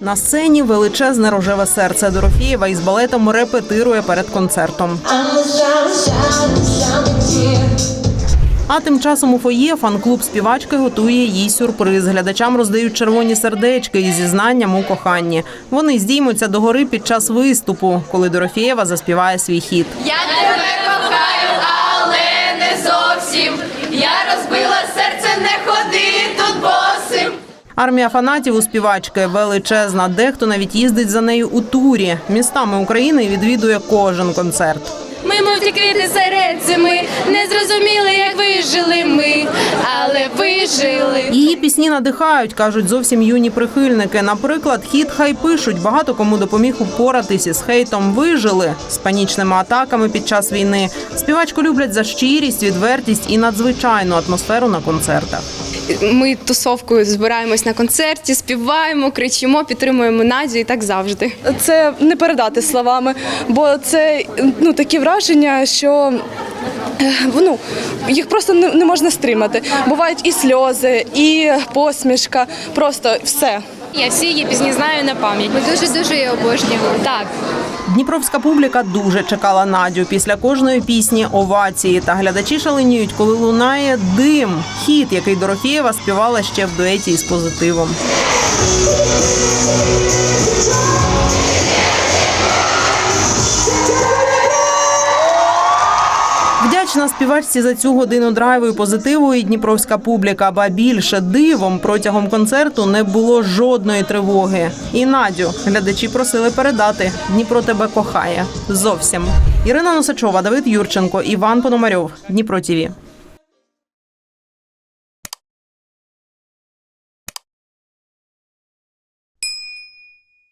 На сцені величезне рожеве серце Дорофєєва із балетом репетирує перед концертом. А тим часом у фоє фан-клуб співачки готує їй сюрприз. Глядачам роздають червоні сердечки із зізнанням у коханні. Вони здіймуться до гори під час виступу, коли Дорофєєва заспіває свій хіт. Я тебе Армія фанатів у співачки величезна. Дехто навіть їздить за нею у турі. Містами України відвідує кожен концерт. Ми, мов ті квіти серед зими, не зрозуміли, як вижили ми, але вижили. Її пісні надихають, кажуть зовсім юні прихильники. Наприклад, хіт хай пишуть. Багато кому допоміг упоратись із хейтом. Вижили з панічними атаками під час війни. Співачку люблять за щирість, відвертість і надзвичайну атмосферу на концертах. Ми тусовкою збираємось на концерті, співаємо, кричимо, підтримуємо Надю і так завжди. Це не передати словами, бо це ну такі враження, що ну, їх просто не можна стримати. Бувають і сльози, і посмішка, просто все. Я всі її пісні знаю на пам'ять. Ми дуже дуже її обожнюємо. Так. Дніпровська публіка дуже чекала Надю. Після кожної пісні овації та глядачі шаленіють, коли лунає дим. Хіт, який Дорофєєва співала ще в дуеті із позитивом. Вдячна співачці за цю годину драйву і позитиву і дніпровська публіка. Ба більше дивом протягом концерту не було жодної тривоги. І Надю глядачі просили передати. Дніпро тебе кохає зовсім. Ірина Носачова, Давид Юрченко, Іван Пономарьов. Дніпро ТІВІ.